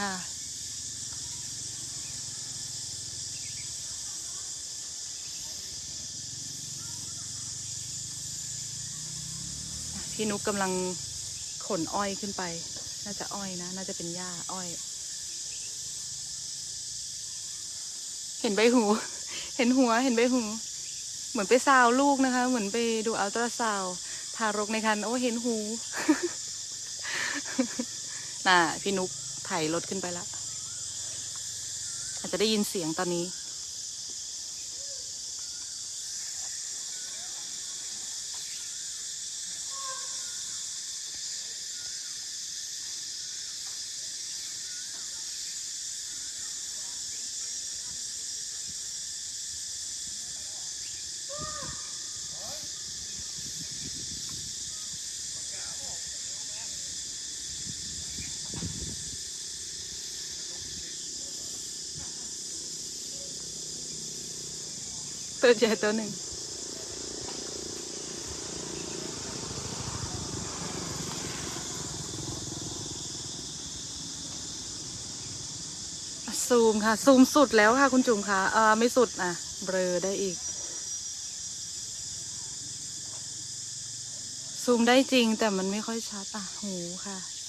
ค่ะ พี่นุกกำลังขนอ้อยขึ้นไป น่าจะอ้อยนะ น่าจะเป็นหญ้าอ้อย เห็นใบหู เห็นหัว เห็นใบหู เหมือนไปซาวลูกนะคะ เหมือนไปดูอัลตราซาวด์ทารกในครรภ์โอ้เห็นหู น่ะพี่นุก ไถรถขึ้นไปแล้วอาจจะได้ยินเสียงตอนนี้ ตัวใหญ่ตัวหนึ่งซูมค่ะ ซูมสุดแล้วค่ะคุณจุ๋มค่ะเออไม่สุดอะ เบลอได้อีก ซูมได้จริงแต่มันไม่ค่อยชัดอะ หูค่ะ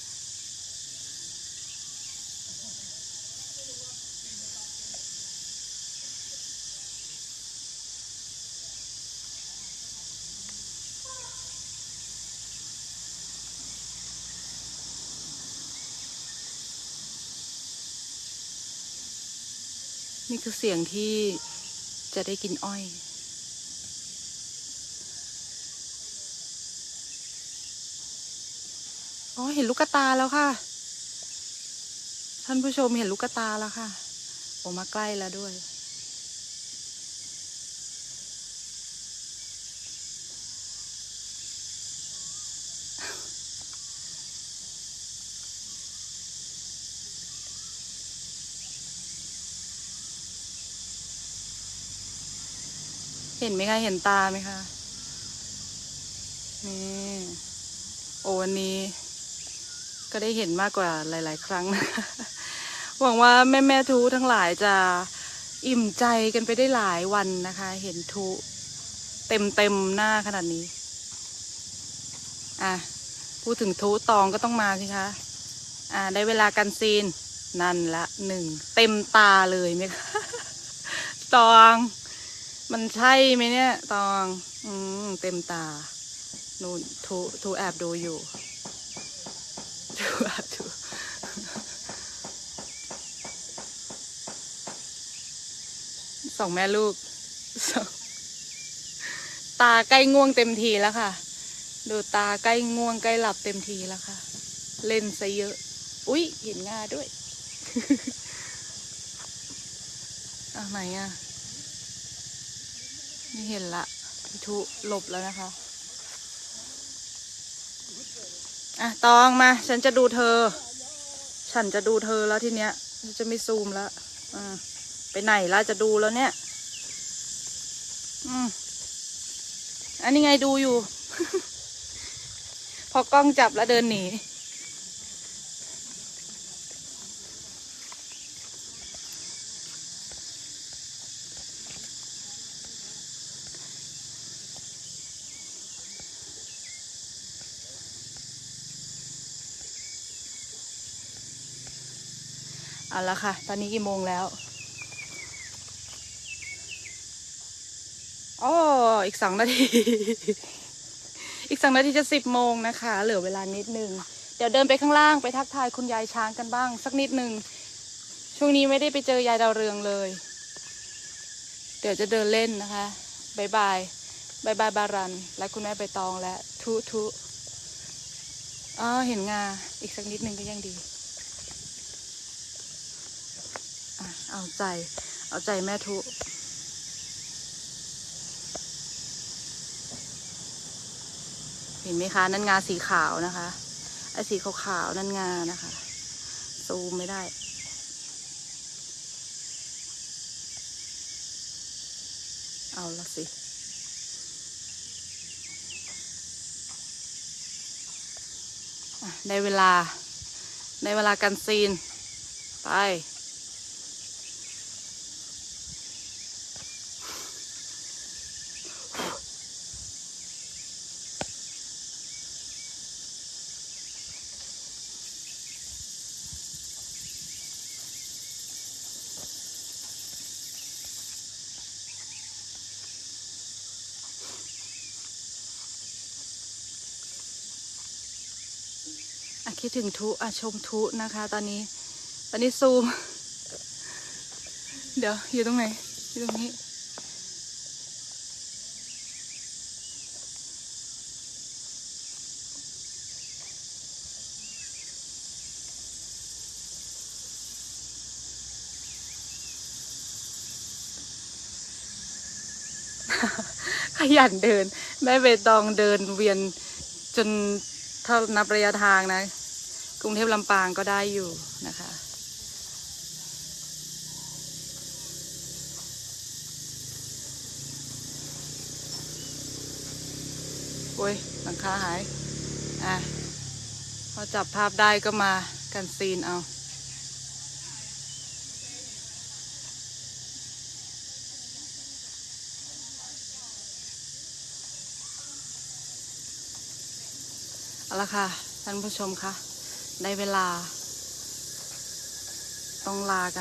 นี่คือเสียงที่จะได้กินอ้อย อ๋อ เห็นลูกกระตาแล้วค่ะ ท่านผู้ชมเห็นลูกกระตาแล้วค่ะออมาใกล้แล้วด้วย เห็นไหมคะ เห็นตาไหมคะ นี่ โอ้วันนี้ ก็ได้เห็นมากกว่าหลาย ๆ ครั้งนะหวังว่าแม่แม่ทูทั้งหลายจะอิ่มใจกันไปได้หลายวันนะคะ เห็นทูเต็มเต็มหน้าขนาดนี้ อะ พูดถึงทูตองก็ต้องมาสิคะ อ่า ได้เวลากันซีน นั่นละหนึ่ง เต็มตาเลยไหมคะ ตอง มันใช่ไหมเนี่ยตอง อืมเต็มตา นูนทูทูแอบดูอยู่ทูแอบดูสองแม่ลูกสองตาใกล้ง่วงเต็มทีแล้วค่ะ ดูตาใกล้ง่วงใกล้หลับเต็มทีแล้วค่ะ เล่นซะเยอะ อุ๊ย เห็นงาด้วยอะไหนอะ ไม่เห็นละพี่ทุหลบแล้วนะคะ อะ ตองมา ฉันจะดูเธอ ฉันจะดูเธอแล้วทีเนี้ยจะไม่ซูมแล้วอ่าไปไหนล่ะจะดูแล้วเนี่ย อืมอันนี้ไงดูอยู่ พอกล้องจับแล้วเดินหนี เอาละค่ะ ตอนนี้กี่โมงแล้วอ๋ออีกสองนาที อีกสองนาทีจะสิบโมงนะคะ เหลือเวลานิดนึง เดี๋ยวเดินไปข้างล่างไปทักทายคุณยายช้างกันบ้าง สักนิดนึง ช่วงนี้ไม่ได้ไปเจอยายดาวเรืองเลย เดี๋ยวจะเดินเล่นนะคะบายบายบายบายบารัน และคุณแม่ใบตองและทุทุอ๋อเห็นงา อีกสักนิดนึงก็ยังดี อะ เอาใจ เอาใจแม่ทุเห็นไหมคะ นั่นงาสีขาวนะคะไอ้สีขาวๆนั่นงานะคะ ซูมไม่ได้เอาละสิ ได้เวลา ได้เวลากันซีน ไป คิดถึงทุอะชมทุนะคะ ตอนนี้ ตอนนี้ซูม เดี๋ยวอยู่ตรงไหน อยู่ตรงนี้ขยันเดิน แม่เบตองเดินเวียนจนเท่านับระยะทางนะ กรุงเทพลำปางก็ได้อยู่นะคะ โอ้ย หลังคาหาย อะ พอจับภาพได้ก็มากันซีนเอาเอาละค่ะ ท่านผู้ชมคะ ได้เวลา ต้องลากัน